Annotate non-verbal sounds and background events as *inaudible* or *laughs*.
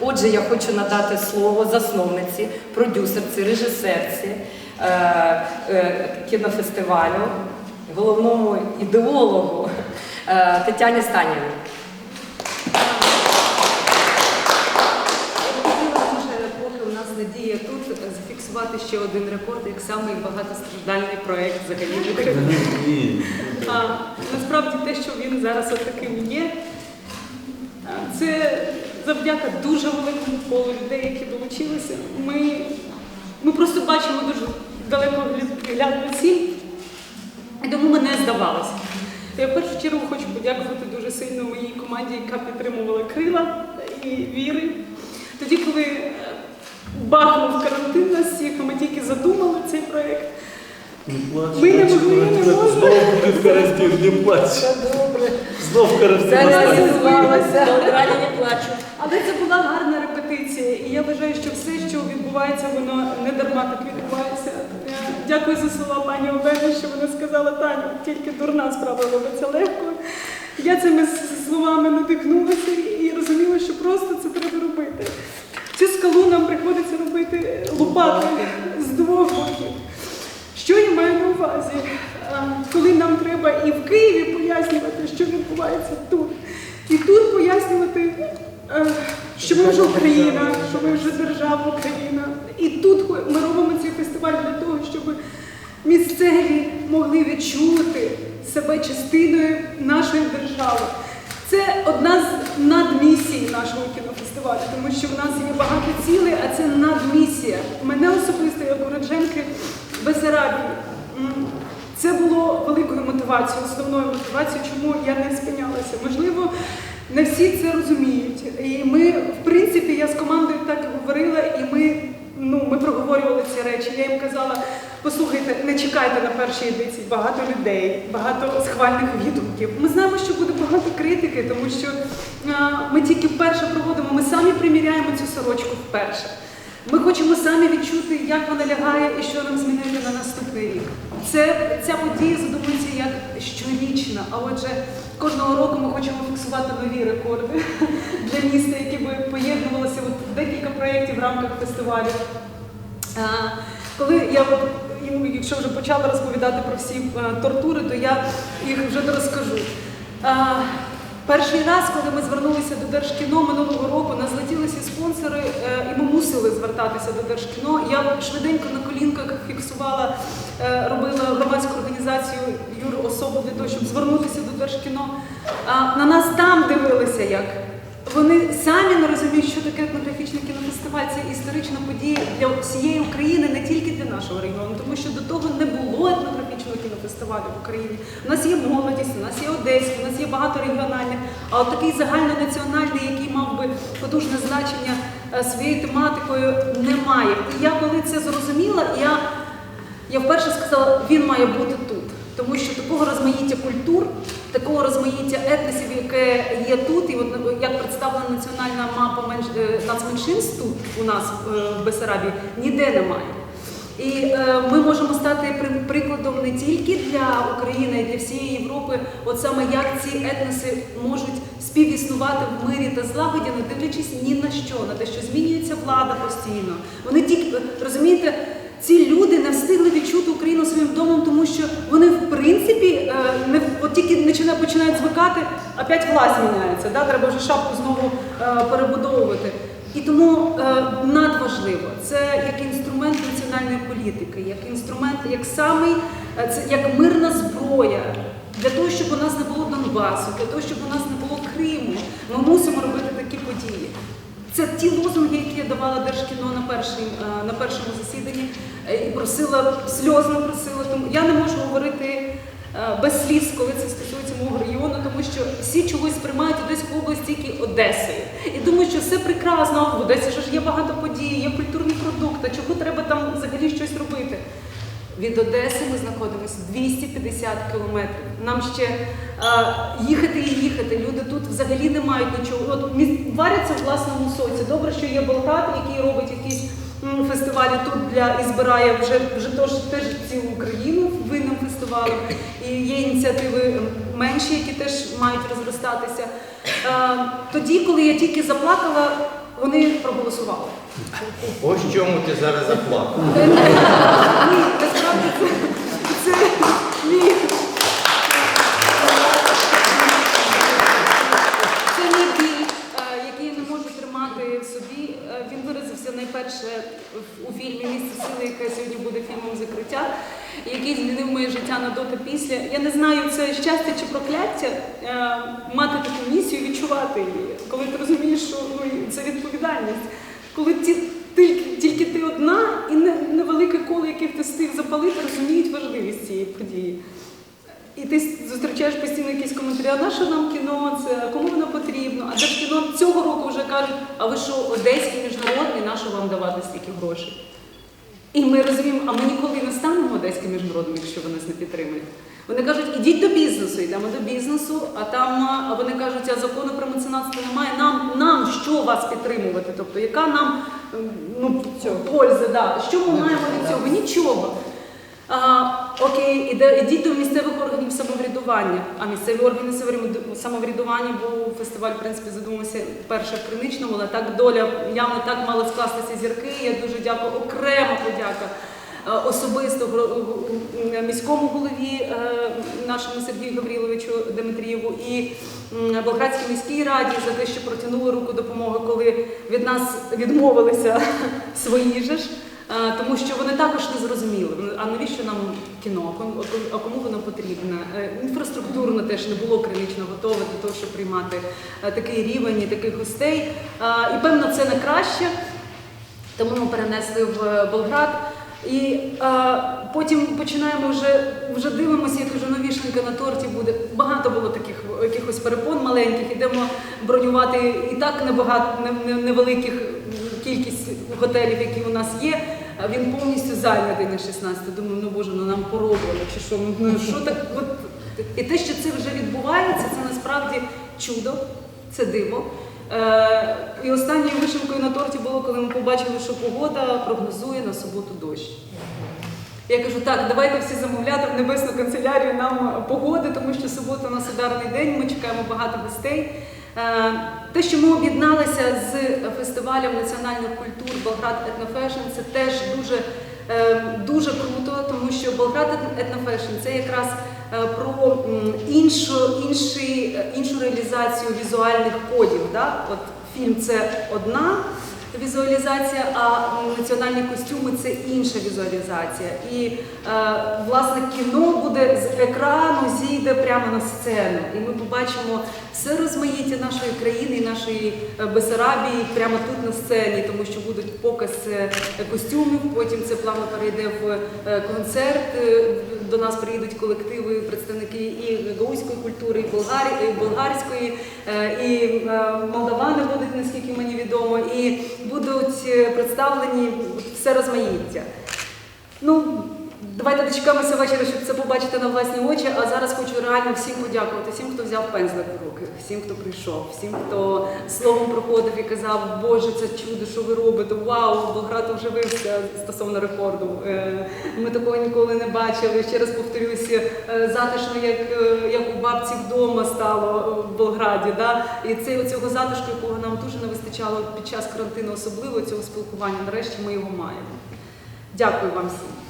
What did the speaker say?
Отже, я хочу надати слово засновниці, продюсерці, режисерці е, е, кінофестивалю, головному ідеологу е, Тетяні дуже, поки у нас надія тут, зафіксувати ще один рекорд, як самий багатостраждальний проєкт взагалі. А, насправді те, що він зараз отаким є, це завдяки дуже великому колу людей, які долучилися. Ми, ми просто бачимо дуже далеко глядну ціль, і тому ми не здавалися. Я в першу чергу хочу подякувати дуже сильно моїй команді, яка підтримувала крила і віри. Тоді, коли е, бахнув карантин нас всіх, ми тільки задумали цей проєкт. Не плач. Ми не могли, не Знову можна. буде карантин, не плач. Добре. Знов карантин. Це настане. реалізувалося. Далі не плачу. Але це була гарна репетиція, і я вважаю, що все, що відбувається, воно не дарма так відбувається. Я Дякую за слова пані Олени, що вона сказала, Таню, тільки дурна справа робиться легко. Я цими с- словами надихнулася і розуміла, що просто це треба робити. Цю скалу нам приходиться робити лопати з двох боків. Що я маю на увазі? Коли нам треба і в Києві пояснювати, що відбувається тут, і тут пояснювати, е, що ми вже Україна, що ми вже держава Україна. І тут ми робимо цей фестиваль для того, щоб місцеві могли відчути себе частиною нашої держави. Це одна з надмісій нашого кінофестивалю, тому що в нас є багато цілей, а це надмісія. Мене особисто, як уродженки Бесарабії, це було великою мотивацією, основною мотивацією, чому я не спинялася. Можливо, не всі це розуміють. І ми, в принципі, я з командою так говорила, і ми, ну, ми проговорювали ці речі. Я їм казала, послухайте, не чекайте на першій едиції багато людей, багато схвальних відгуків. Ми знаємо, що буде багато критики, тому що а, ми тільки вперше проводимо, ми самі приміряємо цю сорочку вперше. Ми хочемо самі відчути, як вона лягає і що нам змінити на наступний рік. Це ця подія задумується як щорічна. А отже, кожного року ми хочемо фіксувати нові рекорди *laughs* для міста, які би поєднувалися от декілька проєктів в рамках фестивалю. Коли я якщо вже почала розповідати про всі е, тортури, то я їх вже розкажу. Перший раз, коли ми звернулися до Держкіно минулого року, нас злетіли спонсори, е, і ми мусили звертатися до Держкіно. Я швиденько на колінках фіксувала, е, робила громадську організацію Юру Особу для того, щоб звернутися до Держкіно. На нас там дивилися як. Вони самі не розуміють, що таке етнографічний кінофестиваль. Це історична подія для всієї України, не тільки нашого регіону, тому що до того не було етнографічного кінофестивалю в Україні. У нас є молодість, у нас є Одеський, у нас є багато регіональних, а от такий загальнонаціональний, який мав би потужне значення е, своєю тематикою, немає. І я коли це зрозуміла, я, я вперше сказала, він має бути тут. Тому що такого розмаїття культур, такого розмаїття етносів, яке є тут, і от як представлена національна мапа е, нацменшинств тут у нас е, в Бесарабії, ніде немає. І е, ми можемо стати прикладом не тільки для України, а й для всієї Європи, от саме як ці етноси можуть співіснувати в мирі та злагоді, не дивлячись ні на що, на те, що змінюється влада постійно. Вони тільки розумієте. Ці люди не встигли відчути Україну своїм домом, тому що вони в принципі е, не от тільки починають, починають звикати, опять власть міняється. Да? Треба вже шапку знову е, перебудовувати. І тому е, надважливо це як інструмент національної політики, як інструмент, як самий е, це як мирна зброя. Для того, щоб у нас не було Донбасу, для того, щоб у нас не було Криму, ми мусимо робити такі події. Це ті лозунги, які я давала Держкіно на, першій, е, на першому засіданні і просила, сльозно просила. Тому я не можу говорити без сліз, коли це стосується мого регіону, тому що всі чогось сприймають Одеську область тільки Одесою. І думаю, що все прекрасно. В Одесі ж є багато подій, є культурний продукт, а чого треба там взагалі щось робити? Від Одеси ми знаходимося 250 кілометрів. Нам ще е, їхати і їхати. Люди тут взагалі не мають нічого. От варяться в власному соці. Добре, що є Болград, який робить якісь фестивалі тут для і збирає вже вже тож теж цілу Україну винним фестивалем. І є ініціативи менші, які теж мають розростатися. Е, тоді, коли я тільки заплакала, вони проголосували. Ось чому ти зараз заплакала. Ні, насправді у фільмі Місце сили, яке сьогодні буде фільмом закриття, який змінив моє життя на до та після. Я не знаю, це щастя чи прокляття е, мати таку місію, відчувати її, коли ти розумієш, що ну, це відповідальність. Коли ті, тільки, тільки ти одна і невелике коло, яких ти встиг запалити, розуміють важливість цієї події. І ти зустрічаєш постійно якісь коментарі, а на що нам кіно це, кому воно потрібно? А де ж кіно цього року вже кажуть, а ви що, одеський міжнародний, на що вам давати стільки грошей? І ми розуміємо, а ми ніколи не станемо одеським міжнародним, якщо ви нас не підтримують. Вони кажуть, ідіть до бізнесу, йдемо до бізнесу, а там а вони кажуть, а закону про меценатство немає. Нам, нам що вас підтримувати? Тобто, яка нам ем, ну, польза, да. що ми маємо від цього? Нічого. А, окей, іде, ідіть до місцевих органів самоврядування. А місцеві органи самовряду- самоврядування був фестиваль, в принципі, задумався перше в Криничному, але так доля явно так мали скластися зірки. Я дуже дякую, окрема подяка. е, Особисто міському голові е, нашому Сергію Гавріловичу Дмитрієву і Болградській міській раді за те, що протягнули руку допомоги, коли від нас відмовилися *laughs* свої ж. Тому що вони також не зрозуміли, а навіщо нам кіно, а кому- воно потрібне. Е, Інфраструктурно теж не було кринично готове до того, щоб приймати е, такий рівень і таких гостей. І певно, це не краще, тому ми перенесли в е, Болград. І е, потім починаємо вже, вже дивимося, як вже новішенька на торті буде. Багато було таких якихось перепон маленьких, ідемо бронювати і так небагато не- не- невеликих кількість готелів, які у нас є. Він повністю зайнятий на 16. Думаю, ну боже, ну нам пороблено, чи що? Ну що так? От і те, що це вже відбувається, це насправді чудо, це диво. Е, і останньою вишивкою на торті було, коли ми побачили, що погода прогнозує на суботу дощ. Я кажу, так, давайте всі замовляти в небесну канцелярію нам погоди, тому що субота у нас ударний день, ми чекаємо багато гостей. Е, Те, що ми об'єдналися з фестивалем національних культур Болград Етнофешн, це теж дуже, е, дуже круто, тому що Болград Етнофешн це якраз е, про іншу іншу, іншу реалізацію візуальних кодів. Да? От фільм це одна візуалізація, а національні костюми це інша візуалізація. І е, власне кіно буде з екрану зійде прямо на сцену, і ми побачимо все розмаїття нашої країни і нашої е, Бесарабії прямо тут на сцені, тому що будуть показ е, костюмів. Потім це плавно перейде в е, концерт. До нас приїдуть колективи, представники і гаузької культури, і болгарі, і болгарської, е, і е, молдавани будуть, наскільки мені відомо, і будуть е, представлені все розмаїття. Ну, давайте дочекаємося вечора, щоб це побачити на власні очі. А зараз хочу реально всім подякувати, всім, хто взяв пензлик в руки, всім, хто прийшов, всім, хто словом проходив і казав, Боже, це чудо, що ви робите, вау, Болград оживився стосовно рекорду. Е, Ми такого ніколи не бачили. Ще раз повторюся, е, затишно, як, е, як у бабці вдома стало в Болграді. Да? І це, цього затишку, якого нам дуже не вистачало під час карантину, особливо цього спілкування. Нарешті ми його маємо. Дякую вам всім.